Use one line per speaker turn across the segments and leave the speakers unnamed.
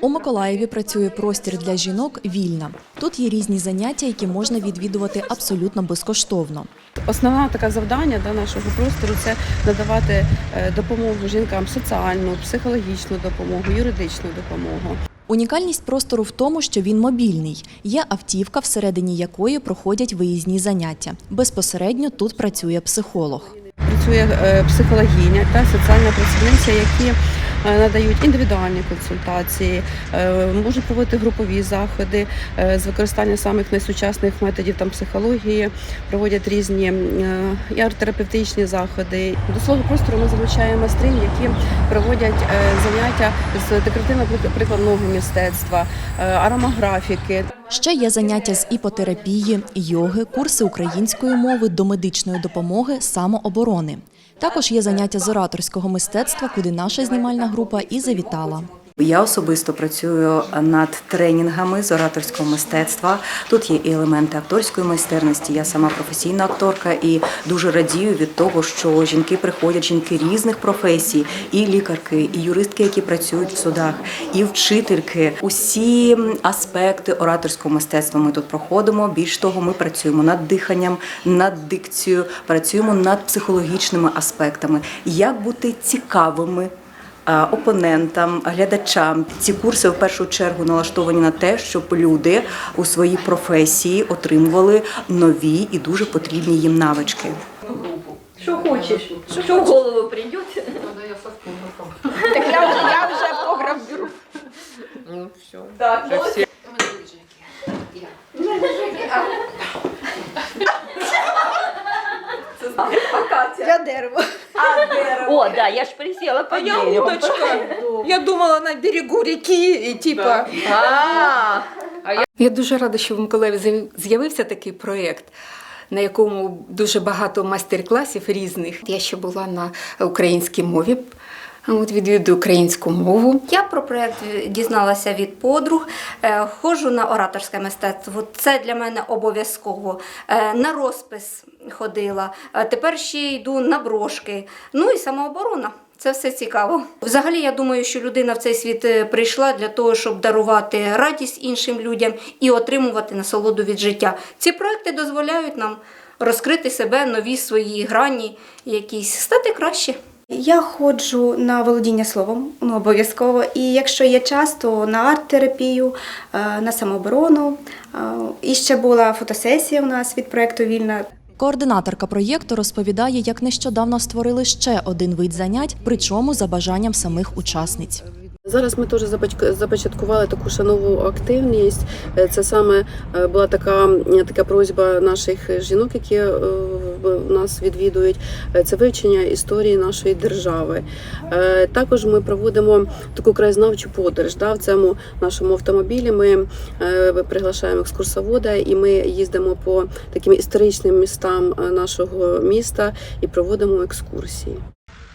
У Миколаєві працює простір для жінок вільна. Тут є різні заняття, які можна відвідувати абсолютно безкоштовно.
Основне таке завдання да, нашого простору це надавати е, допомогу жінкам соціальну, психологічну допомогу, юридичну допомогу.
Унікальність простору в тому, що він мобільний. Є автівка, всередині якої проходять виїзні заняття. Безпосередньо тут працює психолог.
Працює е, психологиня та соціальна працівниця, які надають індивідуальні консультації, е, можуть проводити групові заходи е, з використання самих найсучасних методів там психології, проводять різні е, і арт-терапевтичні заходи. До свого простору ми залучаємо майстринь, які проводять е, заняття з декоративно-прикладного мистецтва, е, аромаграфіки.
Ще є заняття з іпотерапії, йоги, курси української мови, домедичної допомоги, самооборони. Також є заняття з ораторського мистецтва, куди наша знімальна група і завітала.
Я особисто працюю над тренінгами з ораторського мистецтва. Тут є і елементи акторської майстерності. Я сама професійна акторка і дуже радію від того, що жінки приходять, жінки різних професій, і лікарки, і юристки, які працюють в судах, і вчительки. Усі аспекти ораторського мистецтва ми тут проходимо. Більш того, ми працюємо над диханням, над дикцією, працюємо над психологічними аспектами. Як бути цікавими опонентам, глядачам. Ці курси в першу чергу налаштовані на те, щоб люди у своїй професії отримували нові і дуже потрібні їм навички.
Что хочешь? Что в голову придет? Так я уже, я уже погреб беру.
Ну, все.
Да, ну, а Катя?
Я дерево.
А, дерево. О, да, я ж присела по
А я
дереву.
удочка. Я думала на берегу реки, и типа...
А,
Я дуже рада, що в Миколаєві з'яв- з'явився такий проєкт. На якому дуже багато майстер-класів різних. Я ще була на українській мові, от відвідую українську мову.
Я про проєкт дізналася від подруг. Е, Ходжу на ораторське мистецтво. Це для мене обов'язково. Е, На розпис ходила. Е, Тепер ще йду на брошки. Ну і самооборона. Це все цікаво. Взагалі, я думаю, що людина в цей світ прийшла для того, щоб дарувати радість іншим людям і отримувати насолоду від життя. Ці проекти дозволяють нам розкрити себе, нові свої грані, якісь стати краще.
Я ходжу на володіння словом, ну обов'язково. І якщо є час, то на арт-терапію, е, на самооборону. Е, І ще була фотосесія у нас від проєкту Вільна.
Координаторка проєкту розповідає, як нещодавно створили ще один вид занять, причому за бажанням самих учасниць.
Зараз ми теж започаткували таку шанову активність. Е, Це саме була така, така просьба наших жінок, які в- нас відвідують. Е, Це вивчення історії нашої держави. Е, Також ми проводимо таку краєзнавчу подорож. Да, в цьому нашому автомобілі ми е, приглашаємо екскурсовода, і ми їздимо по таким історичним містам нашого міста і проводимо екскурсії.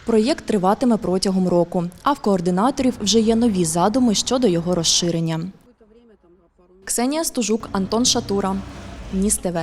Проєкт триватиме протягом року, а в координаторів вже є нові задуми щодо його розширення. Ксенія Стужук, Антон Шатура, Ніс ТВ.